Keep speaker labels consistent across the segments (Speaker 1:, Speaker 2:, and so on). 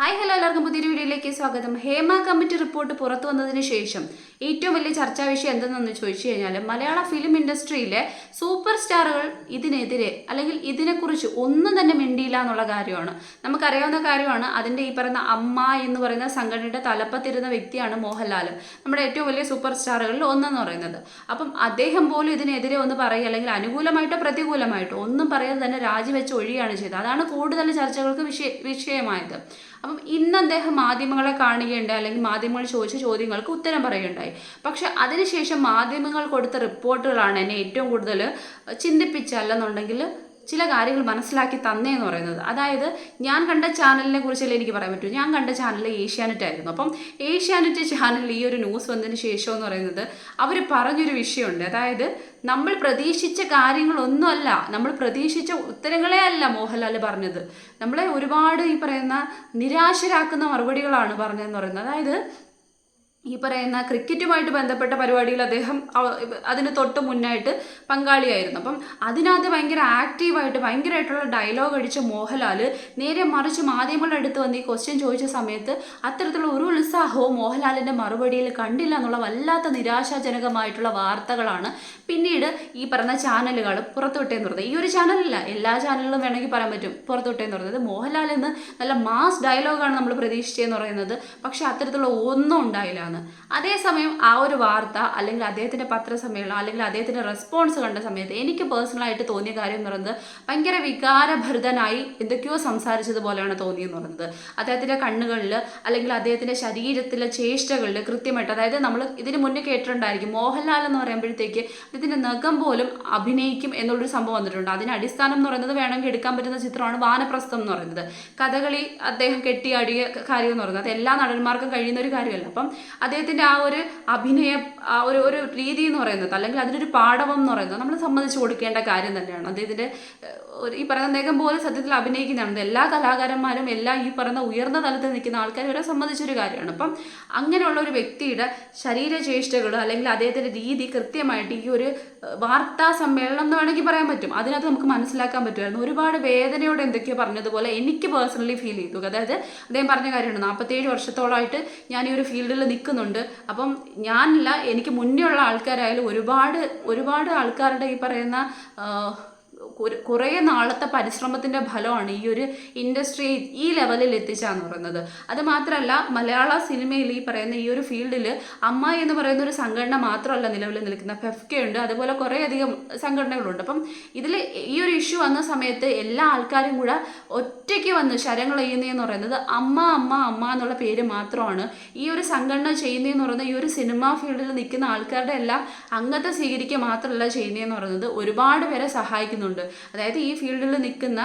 Speaker 1: Hi hello എല്ലാവർക്കും പുതിയൊരു വീഡിയോയിലേക്ക് സ്വാഗതം. ഹേമ കമ്മിറ്റി റിപ്പോർട്ട് പുറത്തു വന്നതിന് ശേഷം ഏറ്റവും വലിയ ചർച്ചാ വിഷയം എന്തെന്ന് ചോദിച്ചു കഴിഞ്ഞാൽ മലയാള ഫിലിം ഇൻഡസ്ട്രിയിലെ സൂപ്പർ സ്റ്റാറുകൾ ഇതിനെതിരെ അല്ലെങ്കിൽ ഇതിനെക്കുറിച്ച് ഒന്നും തന്നെ മിണ്ടിയില്ല എന്നുള്ള കാര്യമാണ്. നമുക്കറിയാവുന്ന കാര്യമാണ് അതിന്റെ ഈ പറയുന്ന അമ്മ എന്ന് പറയുന്ന സംഘടനയുടെ തലപ്പത്തിരുന്ന വ്യക്തിയാണ് മോഹൻലാൽ നമ്മുടെ ഏറ്റവും വലിയ സൂപ്പർ സ്റ്റാറുകളിൽ ഒന്നെന്ന് പറയുന്നത്. അപ്പം അദ്ദേഹം പോലും ഇതിനെതിരെ ഒന്ന് പറയുക അല്ലെങ്കിൽ അനുകൂലമായിട്ടോ പ്രതികൂലമായിട്ടോ ഒന്നും പറയാതെ തന്നെ രാജിവെച്ച് ഒഴിയാണ് ചെയ്തത്. അതാണ് കൂടുതൽ ചർച്ചകൾക്ക് വിഷയ വിഷയമായത്. അപ്പം ഇന്ന് അദ്ദേഹം മാധ്യമങ്ങളെ കാണുകയുണ്ടായി അല്ലെങ്കിൽ മാധ്യമങ്ങൾ ചോദിച്ച ചോദ്യങ്ങൾക്ക് ഉത്തരം പറയുകയുണ്ടായി. പക്ഷെ അതിനുശേഷം മാധ്യമങ്ങൾ കൊടുത്ത റിപ്പോർട്ടുകളാണ് എന്നെ ഏറ്റവും കൂടുതൽ ചിന്തിപ്പിച്ചല്ലെന്നുണ്ടെങ്കിൽ ചില കാര്യങ്ങൾ മനസ്സിലാക്കി തന്നേ എന്ന് പറയുന്നത്. അതായത് ഞാൻ കണ്ട ചാനലിനെ കുറിച്ചല്ലേ എനിക്ക് പറയാൻ പറ്റൂ. ഞാൻ കണ്ട ചാനൽ ഏഷ്യാനെറ്റ് ആയിരുന്നു. അപ്പം ഏഷ്യാനെറ്റ് ചാനലിൽ ഈ ഒരു ന്യൂസ് വന്നതിന് ശേഷം എന്ന് പറയുന്നത് അവർ പറഞ്ഞൊരു വിഷയമുണ്ട്. അതായത് നമ്മൾ പ്രതീക്ഷിച്ച കാര്യങ്ങളൊന്നുമല്ല. നമ്മൾ പ്രതീക്ഷിച്ച ഉത്തരങ്ങളെ അല്ല മോഹൻലാൽ പറഞ്ഞത്. നമ്മളെ ഒരുപാട് ഈ പറയുന്ന നിരാശരാക്കുന്ന മറുപടികളാണ് പറഞ്ഞതെന്ന് പറയുന്നത്. അതായത് ഈ പറയുന്ന ക്രിക്കറ്റുമായിട്ട് ബന്ധപ്പെട്ട പരിപാടിയിൽ അദ്ദേഹം അതിന് തൊട്ട് മുന്നായിട്ട് പങ്കാളിയായിരുന്നു. അപ്പം അതിനകത്ത് ഭയങ്കര ആക്റ്റീവായിട്ട് ഭയങ്കരമായിട്ടുള്ള ഡയലോഗ് അടിച്ച മോഹൻലാൽ നേരെ മറിച്ച് മാധ്യമങ്ങളുടെ അടുത്ത് വന്ന് ഈ ക്വസ്റ്റ്യൻ ചോദിച്ച സമയത്ത് അത്തരത്തിലുള്ള ഒരു ഉത്സാഹവും മോഹൻലാലിന്റെ മറുപടിയിൽ കണ്ടില്ല എന്നുള്ള വല്ലാത്ത നിരാശാജനകമായിട്ടുള്ള വാർത്തകളാണ് പിന്നീട് ഈ പറഞ്ഞ ചാനലുകൾ പുറത്തുവിട്ടേന്ന് പറയുന്നത്. ഈ ഒരു ചാനലല്ല എല്ലാ ചാനലുകളും വേണമെങ്കിൽ പറയാൻ പറ്റും പുറത്തുവിട്ടേന്ന് പറയുന്നത്. മോഹൻലാൽ എന്ന് നല്ല മാസ് ഡയലോഗാണ് നമ്മൾ പ്രതീക്ഷിച്ചതെന്ന് പറയുന്നത്. പക്ഷേ അത്തരത്തിലുള്ള ഒന്നും ഉണ്ടായില്ല. എന്ന് അതേസമയം ആ ഒരു വാർത്ത അല്ലെങ്കിൽ അദ്ദേഹത്തിന്റെ പത്രസമ്മേളനം അല്ലെങ്കിൽ അദ്ദേഹത്തിന്റെ റെസ്പോൺസ് കണ്ട സമയത്ത് എനിക്ക് പേഴ്സണലായിട്ട് തോന്നിയ കാര്യം എന്ന് പറയുന്നത് ഭയങ്കര വികാരഭരിതനായി എന്തൊക്കെയോ സംസാരിച്ചതുപോലെയാണ് തോന്നിയെന്ന് പറയുന്നത്. അദ്ദേഹത്തിന്റെ കണ്ണുകളിൽ അല്ലെങ്കിൽ അദ്ദേഹത്തിന്റെ ശരീരത്തിലെ ചേഷ്ടകളിൽ കൃത്യമായിട്ട് അതായത് നമ്മൾ ഇതിന് മുന്നേ കേട്ടിട്ടുണ്ടായിരിക്കും മോഹൻലാൽ എന്ന് പറയുമ്പോഴത്തേക്ക് അദ്ദേഹത്തിന്റെ നഖം പോലും അഭിനയിക്കും എന്നുള്ളൊരു സംഭവം വന്നിട്ടുണ്ട്. അതിന് അടിസ്ഥാനം എന്ന് പറയുന്നത് വേണമെങ്കിൽ എടുക്കാൻ പറ്റുന്ന ചിത്രമാണ് വാനപ്രസ്ഥം എന്ന് പറയുന്നത്. കഥകളി അദ്ദേഹം കെട്ടിയാടിയ കാര്യം എന്ന് പറയുന്നത്. അത് എല്ലാ നടന്മാർക്കും കഴിയുന്ന ഒരു കാര്യമല്ല. അപ്പം അദ്ദേഹത്തിന്റെ ആ ഒരു അഭിനയ ഒരു ഒരു രീതി എന്ന് പറയുന്നത് അല്ലെങ്കിൽ അതിനൊരു പാഠവം എന്ന് പറയുന്നത് നമ്മൾ സംബന്ധിച്ച് കൊടുക്കേണ്ട കാര്യം തന്നെയാണ്. അദ്ദേഹത്തിന്റെ ഈ പറയുന്ന നഖം പോലെ സത്യത്തിൽ അഭിനയിക്കുന്നതാണ്. എല്ലാ കലാകാരന്മാരും എല്ലാ ഈ പറയുന്ന ഉയർന്ന തലത്തിൽ നിൽക്കുന്ന ആൾക്കാർ ഇവരെ സംബന്ധിച്ചൊരു കാര്യമാണ്. അപ്പം അങ്ങനെയുള്ള ഒരു വ്യക്തിയുടെ ശരീരചേഷ്ടകൾ അല്ലെങ്കിൽ അദ്ദേഹത്തിന്റെ രീതി കൃത്യമായിട്ട് ഈ ഒരു വാർത്താ സമ്മേളനം എന്ന് വേണമെങ്കിൽ പറയാൻ പറ്റും. അതിനകത്ത് നമുക്ക് മനസ്സിലാക്കാൻ പറ്റുമായിരുന്നു. ഒരുപാട് വേദനയോടെ എന്തൊക്കെയോ പറഞ്ഞതുപോലെ എനിക്ക് പേഴ്സണലി ഫീൽ ചെയ്തു. അതായത് അദ്ദേഹം പറഞ്ഞ കാര്യമാണ് നാൽപ്പത്തേഴ് വർഷത്തോളമായിട്ട് ഞാൻ ഈ ഒരു ഫീൽഡിൽ നിൽക്കുന്നുണ്ട്. അപ്പം ഞാനല്ല എനിക്ക് മുന്നേ ഉള്ള ആൾക്കാരായാലും ഒരുപാട് ഒരുപാട് ആൾക്കാരുടെ ഈ പറയുന്ന കുറെ- നാളത്തെ പരിശ്രമത്തിന്റെ ഫലമാണ് ഈ ഒരു ഇൻഡസ്ട്രി ഈ ലെവലിൽ എത്തിച്ചാന്ന് പറയുന്നത്. അത് മാത്രമല്ല മലയാള സിനിമയിൽ ഈ പറയുന്ന ഈ ഒരു ഫീൽഡിൽ അമ്മ എന്ന് പറയുന്ന ഒരു സംഘടന മാത്രമല്ല നിലവിൽ നിൽക്കുന്ന ഫെഫ്കെ ഉണ്ട്. അതുപോലെ കുറേ അധികം സംഘടനകളുണ്ട്. അപ്പം ഇതിൽ ഈ ഒരു ഇഷ്യൂ വന്ന സമയത്ത് എല്ലാ ആൾക്കാരും കൂടെ ഒറ്റയ്ക്ക് വന്ന് ശരങ്ങൾ ചെയ്യുന്നതെന്ന് പറയുന്നത് അമ്മ അമ്മ അമ്മ എന്നുള്ള പേര് മാത്രമാണ് ഈ ഒരു സംഘടന ചെയ്യുന്നതെന്ന് പറയുന്നത്. ഈ ഒരു സിനിമാ ഫീൽഡിൽ നിൽക്കുന്ന ആൾക്കാരുടെ എല്ലാം അംഗത്തെ സ്വീകരിക്കുക മാത്രമല്ല ചെയ്യുന്നതെന്ന് പറയുന്നത്. ഒരുപാട് പേരെ സഹായിക്കുന്നുണ്ട്. അതായത് ഈ ഫീൽഡിൽ നിൽക്കുന്ന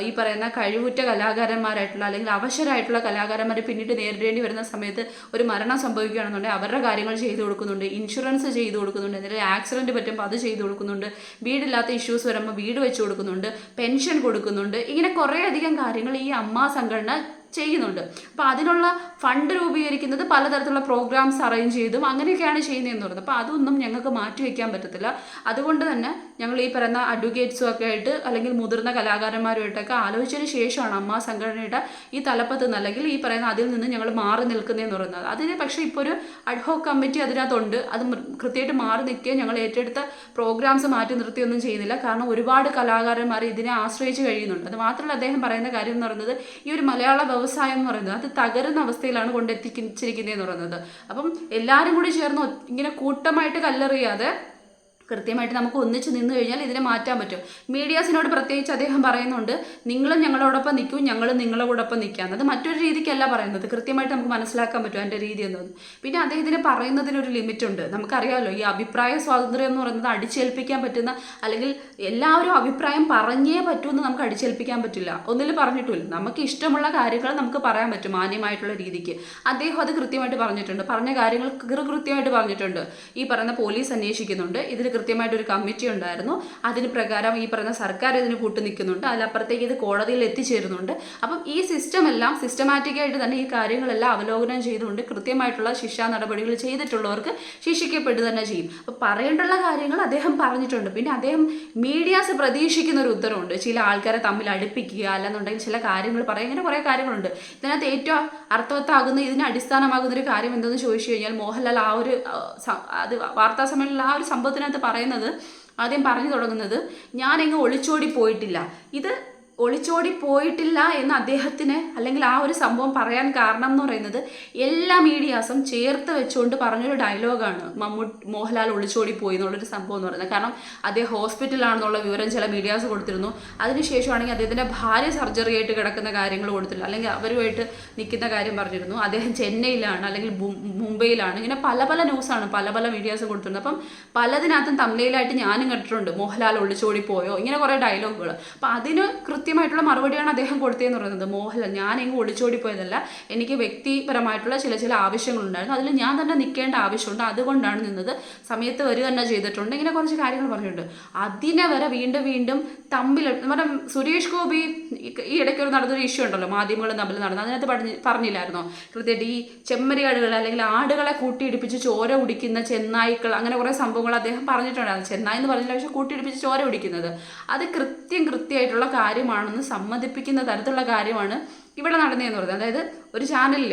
Speaker 1: ഈ പറയുന്ന കഴിവുറ്റ കലാകാരന്മാരായിട്ടുള്ള അല്ലെങ്കിൽ അവശരായിട്ടുള്ള കലാകാരന്മാർ പിന്നീട് നേരിടേണ്ടി വരുന്ന സമയത്ത് ഒരു മരണം സംഭവിക്കുകയാണെന്നുണ്ടെങ്കിൽ അവരുടെ കാര്യങ്ങൾ ചെയ്തു കൊടുക്കുന്നുണ്ട് ഇൻഷുറൻസ് ചെയ്തു കൊടുക്കുന്നുണ്ട് എന്തെങ്കിലും ആക്സിഡന്റ് പറ്റുമ്പോൾ അത് ചെയ്തു കൊടുക്കുന്നുണ്ട് വീടില്ലാത്ത ഇഷ്യൂസ് വരുമ്പോൾ വീട് വെച്ച് കൊടുക്കുന്നുണ്ട് പെൻഷൻ കൊടുക്കുന്നുണ്ട് ഇങ്ങനെ കുറേയധികം കാര്യങ്ങൾ ഈ അമ്മ സംഘടന ചെയ്യുന്നുണ്ട്. അപ്പോൾ അതിനുള്ള ഫണ്ട് രൂപീകരിക്കുന്നത് പലതരത്തിലുള്ള പ്രോഗ്രാംസ് അറേഞ്ച് ചെയ്തും അങ്ങനെയൊക്കെയാണ് ചെയ്യുന്നതെന്ന് പറയുന്നത്. അപ്പോൾ അതൊന്നും ഞങ്ങൾക്ക് മാറ്റി വയ്ക്കാൻ പറ്റത്തില്ല. അതുകൊണ്ട് തന്നെ ഞങ്ങൾ ഈ പറയുന്ന അഡ്വക്കേറ്റ്സും ഒക്കെ ആയിട്ട് അല്ലെങ്കിൽ മുതിർന്ന കലാകാരന്മാരുമായിട്ടൊക്കെ ആലോചിച്ചതിന് ശേഷമാണ് അമ്മ സംഘടനയുടെ ഈ തലപ്പത്ത് നിന്ന് അല്ലെങ്കിൽ ഈ പറയുന്ന അതിൽ നിന്ന് ഞങ്ങൾ മാറി നിൽക്കുന്നതെന്ന് പറയുന്നത്. അതിന് പക്ഷേ ഇപ്പോൾ ഒരു അഡ്ഹോ കമ്മിറ്റി അതിനകത്തുണ്ട്. അത് കൃത്യമായിട്ട് മാറി നിൽക്കുകയും ഞങ്ങൾ ഏറ്റെടുത്ത പ്രോഗ്രാംസ് മാറ്റി നിർത്തിയൊന്നും ചെയ്യുന്നില്ല. കാരണം ഒരുപാട് കലാകാരന്മാർ ഇതിനെ ആശ്രയിച്ച് കഴിയുന്നുണ്ട്. അത് മാത്രമല്ല അദ്ദേഹം പറയുന്ന കാര്യം എന്ന് പറയുന്നത് ഈ ഒരു മലയാള വ്യവസായം എന്ന് പറയുന്നത്. അത് തകരുന്ന അവസ്ഥയിലാണ് കൊണ്ടെത്തിച്ചിരിക്കുന്നത് എന്ന് പറയുന്നത്. അപ്പം എല്ലാവരും കൂടി ചേർന്ന് ഇങ്ങനെ കൂട്ടമായിട്ട് കല്ലെറിയാതെ കൃത്യമായിട്ട് നമുക്ക് ഒന്നിച്ച് നിന്ന് കഴിഞ്ഞാൽ ഇതിനെ മാറ്റാൻ പറ്റും. മീഡിയാസിനോട് പ്രത്യേകിച്ച് അദ്ദേഹം പറയുന്നുണ്ട് നിങ്ങളും ഞങ്ങളോടൊപ്പം നിൽക്കും ഞങ്ങളും നിങ്ങളോടൊപ്പം നിൽക്കാം. അത് മറ്റൊരു രീതിക്കല്ല പറയുന്നത്. കൃത്യമായിട്ട് നമുക്ക് മനസ്സിലാക്കാൻ പറ്റും അതിന്റെ രീതി എന്നത്. പിന്നെ അദ്ദേഹത്തിന് പറയുന്നതിനൊരു ലിമിറ്റുണ്ട്. നമുക്കറിയാമല്ലോ ഈ അഭിപ്രായ സ്വാതന്ത്ര്യം എന്ന് പറയുന്നത് അടിച്ചേൽപ്പിക്കാൻ പറ്റുന്ന അല്ലെങ്കിൽ എല്ലാവരും അഭിപ്രായം പറഞ്ഞേ പറ്റൂ എന്ന് നമുക്ക് അടിച്ചേൽപ്പിക്കാൻ പറ്റില്ല. ഒന്നിൽ പറഞ്ഞിട്ടില്ല. നമുക്ക് ഇഷ്ടമുള്ള കാര്യങ്ങൾ നമുക്ക് പറയാൻ പറ്റും മാന്യമായിട്ടുള്ള രീതിക്ക്. അദ്ദേഹം അത് കൃത്യമായിട്ട് പറഞ്ഞിട്ടുണ്ട്. പറഞ്ഞ കാര്യങ്ങൾ കൃത്യമായിട്ട് പറഞ്ഞിട്ടുണ്ട്. ഈ പറയുന്ന പോലീസ് അന്വേഷിക്കുന്നുണ്ട്. ഇതിൽ കൃത്യമായിട്ട് ഒരു കമ്മിറ്റി ഉണ്ടായിരുന്നു. അതിന് പ്രകാരം ഈ പറയുന്ന സർക്കാർ ഇതിന് കൂട്ടു നിൽക്കുന്നുണ്ട്. അതിലപ്പുറത്തേക്ക് ഇത് കോടതിയിൽ എത്തിച്ചേരുന്നുണ്ട്. അപ്പം ഈ സിസ്റ്റം എല്ലാം സിസ്റ്റമാറ്റിക്കായിട്ട് തന്നെ ഈ കാര്യങ്ങളെല്ലാം അവലോകനം ചെയ്തുകൊണ്ട് കൃത്യമായിട്ടുള്ള ശിക്ഷാ നടപടികൾ ചെയ്തിട്ടുള്ളവർക്ക് ശിക്ഷിക്കപ്പെട്ടു തന്നെ ചെയ്യും. അപ്പം പറയേണ്ടുള്ള കാര്യങ്ങൾ അദ്ദേഹം പറഞ്ഞിട്ടുണ്ട്. പിന്നെ അദ്ദേഹം മീഡിയാസ് പ്രതീക്ഷിക്കുന്ന ഒരു ഉത്തരവുണ്ട്. ചില ആൾക്കാരെ തമ്മിൽ അടുപ്പിക്കുക അല്ലെന്നുണ്ടെങ്കിൽ ചില കാര്യങ്ങൾ പറയുക ഇങ്ങനെ കുറേ കാര്യങ്ങളുണ്ട്. ഇതിനകത്ത് ഏറ്റവും അർത്ഥവത്താകുന്ന ഇതിന് അടിസ്ഥാനമാകുന്ന ഒരു കാര്യം എന്തെന്ന് ചോദിച്ചു കഴിഞ്ഞാൽ മോഹൻലാൽ ആ ഒരു അത് വാർത്താ സമ്മേളനത്തിൽ ആ ഒരു സംഭവത്തിനകത്ത് പറയുന്നത്. ആദ്യം പറഞ്ഞു തുടങ്ങുന്നത് ഞാൻ എങ്ങും ഒളിച്ചോടി പോയിട്ടില്ല. ഇത് ഒളിച്ചോടി പോയിട്ടില്ല എന്ന് അദ്ദേഹത്തിന് അല്ലെങ്കിൽ ആ ഒരു സംഭവം പറയാൻ കാരണം എന്ന് പറയുന്നത് എല്ലാ മീഡിയാസും ചേർത്ത് വെച്ചുകൊണ്ട് പറഞ്ഞൊരു ഡയലോഗാണ് മമ്മൂട്ടി മോഹൻലാൽ ഒളിച്ചോടി പോയി എന്നുള്ളൊരു സംഭവം എന്ന് പറയുന്നത്. കാരണം അദ്ദേഹം ഹോസ്പിറ്റലാണെന്നുള്ള വിവരം ചില മീഡിയാസ് കൊടുത്തിരുന്നു. അതിനുശേഷമാണെങ്കിൽ അദ്ദേഹത്തിന്റെ ഭാര്യ സർജറി ആയിട്ട് കിടക്കുന്ന കാര്യങ്ങൾ കൊടുത്തില്ല. അല്ലെങ്കിൽ അവരുമായിട്ട് നിൽക്കുന്ന കാര്യം പറഞ്ഞിരുന്നു. അദ്ദേഹം ചെന്നൈയിലാണ് അല്ലെങ്കിൽ മുംബൈയിലാണ്. ഇങ്ങനെ പല പല ന്യൂസാണ് പല പല മീഡിയാസ് കൊടുത്തിരുന്നത്. അപ്പം പലതിനകത്തും തമിഴിലായിട്ട് ഞാനും കണ്ടിട്ടുണ്ട്. മോഹൻലാൽ ഒളിച്ചോടി പോയോ? ഇങ്ങനെ കുറേ ഡയലോഗുകൾ. അപ്പം അതിന് കൃത്യമായിട്ടുള്ള മറുപടിയാണ് അദ്ദേഹം കൊടുത്തതെന്ന് പറയുന്നത്. മോഹൻലാൽ ഞാൻ എങ്ങും ഒളിച്ചോടിപ്പോയതല്ല എനിക്ക് വ്യക്തിപരമായിട്ടുള്ള ചില ചില ആവശ്യങ്ങളുണ്ടായിരുന്നു. അതിൽ ഞാൻ തന്നെ നിൽക്കേണ്ട ആവശ്യമുണ്ട്. അതുകൊണ്ടാണ് നിന്നത്. സമയത്ത് വരിക തന്നെ ചെയ്തിട്ടുണ്ട്. ഇങ്ങനെ കുറച്ച് കാര്യങ്ങൾ പറഞ്ഞിട്ടുണ്ട്. അതിനെ വരെ വീണ്ടും വീണ്ടും തമ്മിൽ നമ്മുടെ സുരേഷ് ഗോപി ഈ- ഇടയ്ക്ക് ഒരു നടന്നൊരു ഇഷ്യൂ ഉണ്ടല്ലോ. മാധ്യമങ്ങൾ തമ്മിൽ നടന്നു. അതിനകത്ത് പറഞ്ഞ് പറഞ്ഞില്ലായിരുന്നോ? കൃത്യമായിട്ട് ഈ ചെമ്മരിയാടുകൾ അല്ലെങ്കിൽ ആടുകളെ കൂട്ടിയിടിപ്പിച്ച് ചോര കുടിക്കുന്ന ചെന്നായ്ക്കൾ അങ്ങനെ കുറേ സംഭവങ്ങൾ അദ്ദേഹം പറഞ്ഞിട്ടുണ്ടായിരുന്നു. ചെന്നായി എന്ന് പറഞ്ഞില്ല പക്ഷെ കൂട്ടിയിടിപ്പിച്ച് ചോര കുടിക്കുന്നത്. അത് കൃത്യം കൃത്യമായിട്ടുള്ള കാര്യമാണെന്ന് സമ്മതിപ്പിക്കുന്ന തരത്തിലുള്ള കാര്യമാണ് ഇവിടെ നടന്നതെന്ന് പറയുന്നത്. അതായത് ഒരു ചാനലിൽ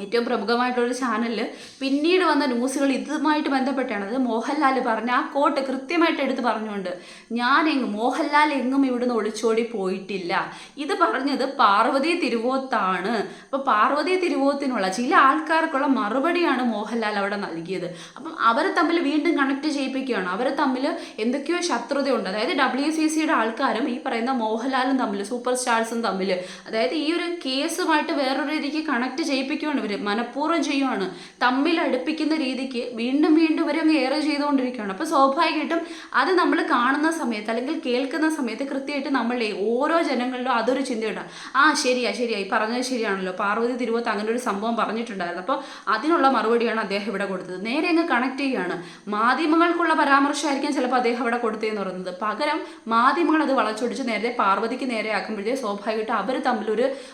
Speaker 1: ഏറ്റവും പ്രമുഖമായിട്ടുള്ള ചാനലിൽ പിന്നീട് വന്ന ന്യൂസുകൾ ഇതുമായിട്ട് ബന്ധപ്പെട്ടാണ്. അത് മോഹൻലാൽ പറഞ്ഞ ആ കോട്ട് കൃത്യമായിട്ട് എടുത്ത് പറഞ്ഞുകൊണ്ട് ഞാൻ എങ്ങും മോഹൻലാൽ എങ്ങും ഇവിടുന്ന് ഒളിച്ചോടി പോയിട്ടില്ല. ഇത് പറഞ്ഞത് പാർവതി തിരുവോത്താണ്. അപ്പോൾ പാർവതി തിരുവോത്തിനുള്ള ചില ആൾക്കാർക്കുള്ള മറുപടിയാണ് മോഹൻലാൽ അവിടെ നൽകിയത്. അപ്പം അവരെ തമ്മിൽ വീണ്ടും കണക്ട് ചെയ്യിപ്പിക്കുകയാണ്. അവരെ തമ്മിൽ എന്തൊക്കെയോ ശത്രുതയുണ്ട്. അതായത് ഡബ്ല്യു സി സിയുടെ ആൾക്കാരും ഈ പറയുന്ന മോഹൻലാലും തമ്മിൽ സൂപ്പർ സ്റ്റാർസും തമ്മിൽ അതായത് ഈ ഒരു കേസുമായിട്ട് വേറൊരു രീതിക്ക് കണക്ട് ചെയ്യിപ്പിക്കുകയാണ്. ഇവർ മനഃപൂർവം ചെയ്യുവാണ്. തമ്മിൽ അടുപ്പിക്കുന്ന രീതിക്ക് വീണ്ടും വീണ്ടും ഇവരെ അങ്ങ് ഏറെ ചെയ്തുകൊണ്ടിരിക്കുകയാണ്. അപ്പോൾ സ്വാഭാവികമായിട്ടും അത് നമ്മൾ കാണുന്ന സമയത്ത് അല്ലെങ്കിൽ കേൾക്കുന്ന സമയത്ത് കൃത്യമായിട്ട് നമ്മളെ ഓരോ ജനങ്ങളിലും അതൊരു ചിന്തയുണ്ട്. ആ ശരിയാ ശരിയാ ഈ പറഞ്ഞത് ശരിയാണല്ലോ. പാർവതി തിരുവത്ത് അങ്ങനെ ഒരു സംഭവം പറഞ്ഞിട്ടുണ്ടായിരുന്നു. അപ്പോൾ അതിനുള്ള മറുപടിയാണ് അദ്ദേഹം ഇവിടെ കൊടുത്തത്. നേരെ അങ്ങ് കണക്ട് ചെയ്യുകയാണ്. മാധ്യമങ്ങൾക്കുള്ള പരാമർശമായിരിക്കും ചിലപ്പോൾ അദ്ദേഹം അവിടെ കൊടുത്തതെന്ന് പറയുന്നത്. പകരം മാധ്യമങ്ങൾ അത് വളച്ചൊടിച്ച് നേരെ പാർവതിക്ക് നേരെ ആക്കുമ്പോഴേ സ്വാഭാവികമായിട്ട് അവർ തമ്മിൽ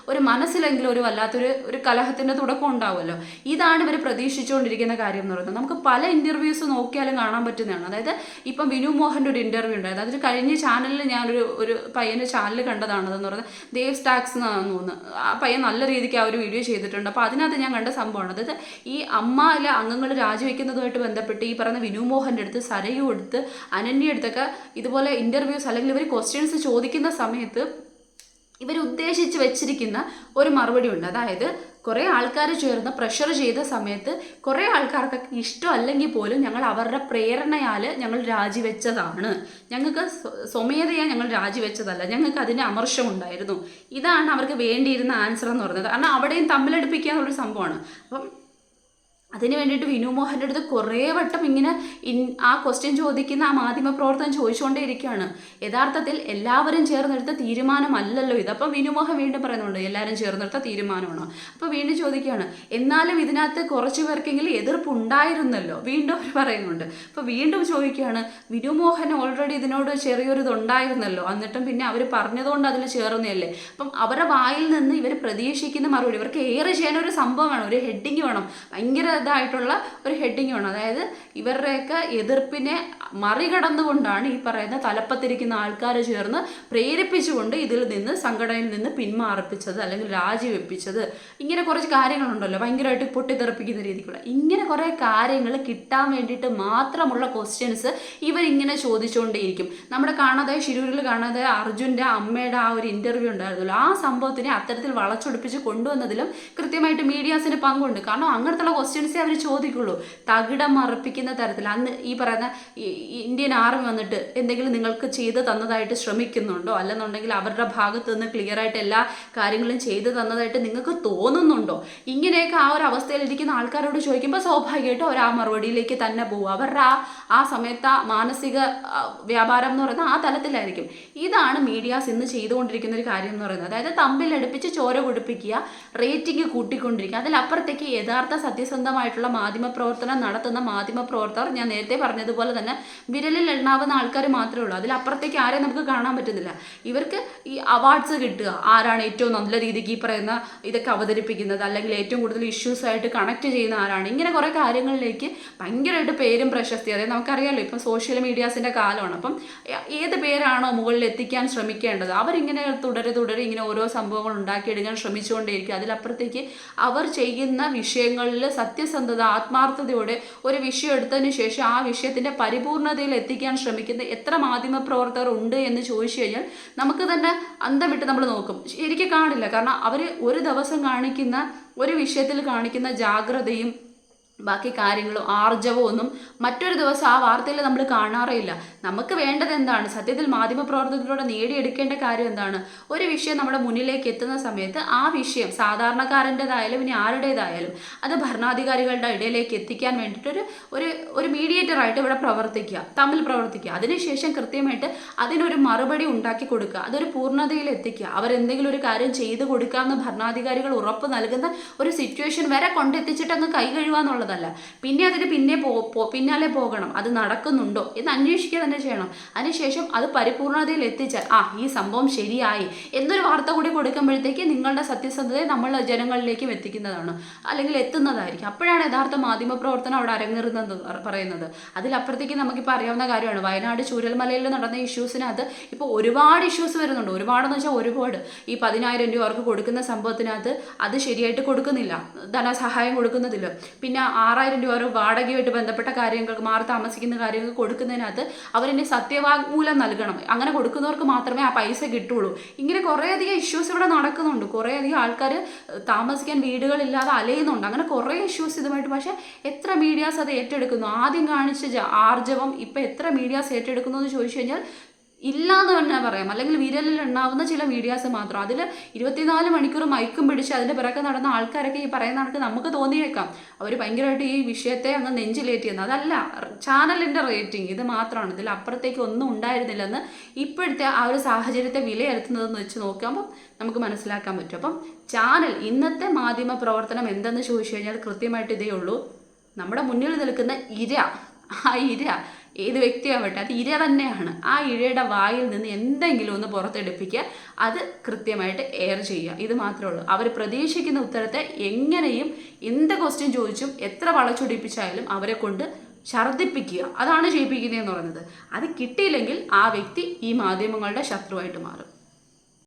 Speaker 1: ഒരു മനസ്സിലെങ്കിലും ഒരു വല്ലാത്തൊരു ഒരു കലഹത്തിന്റെ തുടക്കം ഉണ്ടാവുമല്ലോ. ഇതാണ് ഇവർ പ്രതീക്ഷിച്ചുകൊണ്ടിരിക്കുന്ന കാര്യം എന്ന് പറയുന്നത്. നമുക്ക് പല ഇന്റർവ്യൂസ് നോക്കിയാലും കാണാൻ പറ്റുന്നതാണ്. അതായത് ഇപ്പം വിനു മോഹന്റെ ഒരു ഇന്റർവ്യൂ ഉണ്ടായത് അതിൽ കഴിഞ്ഞ ചാനലിൽ ഞാനൊരു ഒരു പയ്യന്റെ ചാനൽ കണ്ടതാണ് അതെന്ന് പറയുന്നത്. ദേവ് സ്റ്റാക്സ് എന്നാണെന്ന് തോന്നുന്നു. ആ പയ്യൻ നല്ല രീതിക്ക് ആ ഒരു വീഡിയോ ചെയ്തിട്ടുണ്ട്. അപ്പോൾ അതിനകത്ത് ഞാൻ കണ്ട സംഭവമാണ്. അതായത് ഈ അമ്മയിലെ അംഗങ്ങൾ രാജിവെക്കുന്നതുമായിട്ട് ബന്ധപ്പെട്ട് ഈ പറയുന്ന വിനു മോഹന്റെ അടുത്ത് സരയു എടുത്ത് അനന്യ അടുത്തൊക്കെ ഇതുപോലെ ഇന്റർവ്യൂസ് അല്ലെങ്കിൽ ഇവർ ക്വസ്റ്റ്യൻസ് ചോദിക്കുന്ന സമയത്ത് ഇവർ ഉദ്ദേശിച്ച് വെച്ചിരിക്കുന്ന ഒരു മറുപടി ഉണ്ട്. അതായത് കുറേ ആൾക്കാർ ചേർന്ന് പ്രഷർ ചെയ്ത സമയത്ത് കുറേ ആൾക്കാർക്കൊക്കെ ഇഷ്ടമല്ലെങ്കിൽ പോലും ഞങ്ങൾ അവരുടെ പ്രേരണയാൽ ഞങ്ങൾ രാജിവെച്ചതാണ്. ഞങ്ങൾക്ക് സ്വ- സ്വമേധയാ ഞങ്ങൾ രാജിവെച്ചതല്ല. ഞങ്ങൾക്ക് അതിന് അമർഷമുണ്ടായിരുന്നു. ഇതാണ് അവർക്ക് വേണ്ടിയിരുന്ന ആൻസർ എന്ന് പറയുന്നത്. കാരണം അവിടെയും തമ്മിലടുപ്പിക്കുക എന്നുള്ളൊരു സംഭവമാണ്. അപ്പം അതിന് വേണ്ടിയിട്ട് വിനു മോഹന്റെ അടുത്ത് കുറേ വട്ടം ഇങ്ങനെ ഇൻ ആ ക്വസ്റ്റ്യൻ ചോദിക്കുന്ന ആ മാധ്യമ പ്രവർത്തനം ചോദിച്ചുകൊണ്ടേ ഇരിക്കുകയാണ് യഥാർത്ഥത്തിൽ എല്ലാവരും ചേർന്നെടുത്ത തീരുമാനമല്ലല്ലോ ഇത്. അപ്പം വിനു മോഹൻ വീണ്ടും പറയുന്നുണ്ട് എല്ലാവരും ചേർന്നെടുത്ത തീരുമാനമാണ്? അപ്പോൾ വീണ്ടും ചോദിക്കുകയാണ് എന്നാലും ഇതിനകത്ത് കുറച്ച് പേർക്കെങ്കിലും എതിർപ്പുണ്ടായിരുന്നല്ലോ? വീണ്ടും അവർ പറയുന്നുണ്ട്. അപ്പോൾ വീണ്ടും ചോദിക്കുകയാണ് വിനു മോഹൻ ഓൾറെഡി ഇതിനോട് ചെറിയൊരു ഇതുണ്ടായിരുന്നല്ലോ? എന്നിട്ടും പിന്നെ അവർ പറഞ്ഞതുകൊണ്ട് അതിൽ ചേർന്നതല്ലേ? അപ്പം അവരുടെ വായിൽ നിന്ന് ഇവർ പ്രതീക്ഷിക്കുന്ന മറുപടി ഇവർക്ക് ഏറെ ചെയ്യാൻ ഒരു സംഭവം വേണം ഒരു ഹെഡിങ് വേണം. ഭയങ്കര ഇതായിട്ടുള്ള ഒരു ഹെഡിങ് വേണം അതായത് ഇവരുടെയൊക്കെ എതിർപ്പിനെ മറികടന്നുകൊണ്ടാണ് ഈ പറയുന്ന തലപ്പത്തിരിക്കുന്ന ആൾക്കാർ ചേർന്ന് പ്രേരിപ്പിച്ചുകൊണ്ട് ഇതിൽ നിന്ന് സംഘടനയിൽ നിന്ന് പിന്മാറിപ്പിച്ചത് അല്ലെങ്കിൽ രാജിവെപ്പിച്ചത്. ഇങ്ങനെ കുറച്ച് കാര്യങ്ങളുണ്ടല്ലോ. ഭയങ്കരമായിട്ട് പൊട്ടിത്തെറിപ്പിക്കുന്ന രീതിക്കുള്ള. ഇങ്ങനെ കുറേ കാര്യങ്ങൾ കിട്ടാൻ വേണ്ടിയിട്ട് മാത്രമുള്ള ക്വസ്റ്റ്യൻസ് ഇവരിങ്ങനെ ചോദിച്ചുകൊണ്ടേയിരിക്കും നമ്മുടെ കാണാതെ ശിരൂരിൽ കാണാതെ അർജുന്റെ അമ്മയുടെ ആ ഒരു ഇന്റർവ്യൂ ഉണ്ടായിരുന്നല്ലോ. ആ സംഭവത്തിനെ അത്തരത്തിൽ വളച്ചൊടിപ്പിച്ച് കൊണ്ടുവന്നതിലും കൃത്യമായിട്ട് മീഡിയാസിന് പങ്കുണ്ട്. കാരണം അങ്ങനത്തുള്ള ക്വസ്റ്റ്യൻസേ അവർ ചോദിക്കുള്ളൂ. തകിടം മറപ്പിക്കുന്ന തരത്തിൽ. അന്ന് ഈ പറയുന്ന ഇന്ത്യൻ ആർമി വന്നിട്ട് എന്തെങ്കിലും നിങ്ങൾക്ക് ചെയ്തു തന്നതായിട്ട് ശ്രമിക്കുന്നുണ്ടോ? അല്ലെന്നുണ്ടെങ്കിൽ അവരുടെ ഭാഗത്ത് നിന്ന് ക്ലിയർ ആയിട്ട് എല്ലാ കാര്യങ്ങളും ചെയ്തു തന്നതായിട്ട് നിങ്ങൾക്ക് തോന്നുന്നുണ്ടോ? ഇങ്ങനെയൊക്കെ ആ ഒരു അവസ്ഥയിലിരിക്കുന്ന ആൾക്കാരോട് ചോദിക്കുമ്പോൾ സ്വാഭാവികമായിട്ടും അവർ ആ മറുപടിയിലേക്ക് തന്നെ പോകും അവരുടെ ആ ആ സമയത്ത് ആ മാനസിക വ്യാപാരം എന്ന് പറയുന്നത് ആ തലത്തിലായിരിക്കും. ഇതാണ് മീഡിയാസ് ഇന്ന് ചെയ്തുകൊണ്ടിരിക്കുന്ന ഒരു കാര്യം എന്ന് പറയുന്നത്. അതായത് തമ്മിലടുപ്പിച്ച് ചോര കുടിപ്പിക്കുക റേറ്റിംഗ് കൂട്ടിക്കൊണ്ടിരിക്കുക അതിലപ്പുറത്തേക്ക് യഥാർത്ഥ സത്യസന്ധമായ സത്യസന്ധമായിട്ടുള്ള മാധ്യമ പ്രവർത്തനം നടത്തുന്ന മാധ്യമ പ്രവർത്തകർ ഞാൻ നേരത്തെ പറഞ്ഞതുപോലെ തന്നെ വിരലിൽ എണ്ണാവുന്ന ആൾക്കാർ മാത്രമേ ഉള്ളൂ. അതിലപ്പുറത്തേക്ക് ആരെയും നമുക്ക് കാണാൻ പറ്റുന്നില്ല. ഇവർക്ക് ഈ അവാർഡ്സ് കിട്ടുക. ആരാണ് ഏറ്റവും നല്ല രീതിക്ക് ഈ പറയുന്ന ഇതൊക്കെ അവതരിപ്പിക്കുന്നത്? അല്ലെങ്കിൽ ഏറ്റവും കൂടുതൽ ഇഷ്യൂസ് ആയിട്ട് കണക്ട് ചെയ്യുന്ന ആരാണ്? ഇങ്ങനെ കുറേ കാര്യങ്ങളിലേക്ക് ഭയങ്കരമായിട്ട് പേരും പ്രശസ്തി. അതായത് നമുക്കറിയാമല്ലോ ഇപ്പം സോഷ്യൽ മീഡിയാസിന്റെ കാലമാണ്. അപ്പം ഏത് പേരാണോ മുകളിൽ എത്തിക്കാൻ ശ്രമിക്കേണ്ടത്? അവരിങ്ങനെ തുടരെ തുടരെ ഇങ്ങനെ ഓരോ സംഭവങ്ങൾ ഉണ്ടാക്കിയെടുക്കാൻ ശ്രമിച്ചുകൊണ്ടേയിരിക്കും. അതിലപ്പുറത്തേക്ക് അവർ ചെയ്യുന്ന വിഷയങ്ങളിൽ സത്യസന്ധത ആത്മാർത്ഥതയോടെ ഒരു വിഷയം എടുത്തതിന് ശേഷം ആ വിഷയത്തിന്റെ പരിപൂർണതയിൽ എത്തിക്കാൻ ശ്രമിക്കുന്ന എത്ര മാധ്യമ പ്രവർത്തകർ ഉണ്ട് എന്ന് ചോദിച്ചു കഴിഞ്ഞാൽ നമുക്ക് തന്നെ അന്തം വിട്ട് നമ്മൾ നോക്കും. ശരിക്കും കാണില്ല. കാരണം അവർ ഒരു ദിവസം കാണിക്കുന്ന ഒരു വിഷയത്തിൽ കാണിക്കുന്ന ജാഗ്രതയും ബാക്കി കാര്യങ്ങളും ആർജവോ ഒന്നും മറ്റൊരു ദിവസം ആ വാർത്തയിൽ നമ്മൾ കാണാറേ ഇല്ല നമുക്ക് വേണ്ടത് എന്താണ്? സത്യത്തിൽ മാധ്യമപ്രവർത്തനത്തിലൂടെ നേടിയെടുക്കേണ്ട കാര്യം എന്താണ്? ഒരു വിഷയം നമ്മുടെ മുന്നിലേക്ക് എത്തുന്ന സമയത്ത് ആ വിഷയം സാധാരണക്കാരന്റെതായാലും ഇനി ആരുടേതായാലും അത് ഭരണാധികാരികളുടെ ഇടയിലേക്ക് എത്തിക്കാൻ വേണ്ടിയിട്ടൊരു ഒരു ഒരു മീഡിയേറ്ററായിട്ട് ഇവിടെ പ്രവർത്തിക്കുക തമ്മിൽ പ്രവർത്തിക്കുക. അതിനുശേഷം കൃത്യമായിട്ട് അതിനൊരു മറുപടി ഉണ്ടാക്കി കൊടുക്കുക. അതൊരു പൂർണതയിൽ എത്തിക്കുക. അവരെന്തെങ്കിലും ഒരു കാര്യം ചെയ്തു കൊടുക്കാമെന്ന് ഭരണാധികാരികൾ ഉറപ്പ് നൽകുന്ന ഒരു സിറ്റുവേഷൻ വരെ കൊണ്ടെത്തിച്ചിട്ട് അങ്ങ് കൈ കഴുകുക എന്നുള്ളതല്ല പിന്നെ അതിന് പിന്നെ പോ പിന്നാലെ പോകണം. അത് നടക്കുന്നുണ്ടോ? എന്ന് അന്വേഷിക്കുക തന്നെ ചെയ്യണം. അതിനുശേഷം അത് പരിപൂർണതയിൽ എത്തിച്ചാൽ ആ ഈ സംഭവം ശരിയായി. എന്നൊരു വാർത്ത കൂടി കൊടുക്കുമ്പോഴത്തേക്ക് നിങ്ങളുടെ സത്യസന്ധതയെ നമ്മൾ ജനങ്ങളിലേക്കും എത്തിക്കുന്നതാണ്. അല്ലെങ്കിൽ എത്തുന്നതായിരിക്കും. അപ്പോഴാണ് യഥാർത്ഥ മാധ്യമ പ്രവർത്തനം അവിടെ അരങ്ങേറുന്നത് പറയുന്നത്. അതിലപ്പുറത്തേക്ക് നമുക്കിപ്പോൾ അറിയാവുന്ന കാര്യമാണ്. വയനാട് ചൂരൽമലയിൽ നടന്ന ഇഷ്യൂസിനകത്ത് ഇപ്പോൾ ഒരുപാട് ഇഷ്യൂസ് വരുന്നുണ്ട്. ഒരുപാടെന്ന് വെച്ചാൽ ഒരുപാട്. ഈ പതിനായിരം രൂപ അവർക്ക് കൊടുക്കുന്ന സംഭവത്തിനകത്ത് അത് ശരിയായിട്ട് കൊടുക്കുന്നില്ല. ധനസഹായം കൊടുക്കുന്നതില്ല പിന്നെ ആറായിരം രൂപ ഒരു വാടകയുമായിട്ട് ബന്ധപ്പെട്ട കാര്യങ്ങൾക്ക് മാറി താമസിക്കുന്ന കാര്യങ്ങൾക്ക് കൊടുക്കുന്നതിനകത്ത് അവരെന്നെ സത്യവാങ്മൂലം നൽകണം. അങ്ങനെ കൊടുക്കുന്നവർക്ക് മാത്രമേ ആ പൈസ കിട്ടുള്ളൂ. ഇങ്ങനെ കുറേയധികം ഇഷ്യൂസ് ഇവിടെ നടക്കുന്നുണ്ട്. കുറേയധികം ആൾക്കാർ താമസിക്കാൻ വീടുകളില്ലാതെ അലയുന്നുണ്ട്. അങ്ങനെ കുറേ ഇഷ്യൂസ് ഇതുമായിട്ട്. പക്ഷേ എത്ര മീഡിയാസ് അത് ഏറ്റെടുക്കുന്നു? ആദ്യം കാണിച്ച ആർജവം ഇപ്പം എത്ര മീഡിയാസ് ഏറ്റെടുക്കുന്നു എന്ന് ചോദിച്ചു കഴിഞ്ഞാൽ ഇല്ലാന്ന് തന്നെ പറയാം. അല്ലെങ്കിൽ വിരലിൽ ഉണ്ടാവുന്ന ചില മീഡിയാസ് മാത്രം. അതിൽ ഇരുപത്തിനാല് മണിക്കൂർ മയക്കും പിടിച്ച് അതിന്റെ പിറകെ നടന്ന ആൾക്കാരൊക്കെ ഈ പറയുന്ന കണക്ക് നമുക്ക് തോന്നിയേക്കാം. അവർ ഭയങ്കരമായിട്ട് ഈ വിഷയത്തെ അങ്ങ് നെഞ്ചിലേറ്റിയെന്ന് അതല്ല ചാനലിന്റെ റേറ്റിംഗ് ഇത് മാത്രമാണ്. ഇതിൽ അപ്പുറത്തേക്ക് ഒന്നും ഉണ്ടായിരുന്നില്ലെന്ന് ഇപ്പോഴത്തെ ആ ഒരു സാഹചര്യത്തെ വിലയിരുത്തുന്നതെന്ന് വെച്ച് നോക്കുമ്പോൾ നമുക്ക് മനസ്സിലാക്കാൻ പറ്റും. അപ്പം ചാനൽ ഇന്നത്തെ മാധ്യമ പ്രവർത്തനം എന്തെന്ന് ചോദിച്ചു കഴിഞ്ഞാൽ കൃത്യമായിട്ട് ഇതേ ഉള്ളൂ. നമ്മുടെ മുന്നിൽ നിൽക്കുന്ന ഇര ആ ഇര ഏത് വ്യക്തിയാവട്ടെ അത് ഇര തന്നെയാണ്. ആ ഇരയുടെ വായിൽ നിന്ന് എന്തെങ്കിലും ഒന്ന് പുറത്തെടുപ്പിക്കുക അത് കൃത്യമായിട്ട് എയർ ചെയ്യുക. ഇത് മാത്രമേ ഉള്ളൂ. അവർ പ്രതീക്ഷിക്കുന്ന ഉത്തരത്തെ എങ്ങനെയും എന്ത് ക്വസ്റ്റ്യൻ ചോദിച്ചും എത്ര വളച്ചൊടിപ്പിച്ചാലും അവരെ കൊണ്ട് ഛർദ്ദിപ്പിക്കുക. അതാണ് ചെയ്യിപ്പിക്കുന്നതെന്ന് പറയുന്നത്. അത് കിട്ടിയില്ലെങ്കിൽ ആ വ്യക്തി ഈ മാധ്യമങ്ങളുടെ ശത്രുവായിട്ട് മാറും.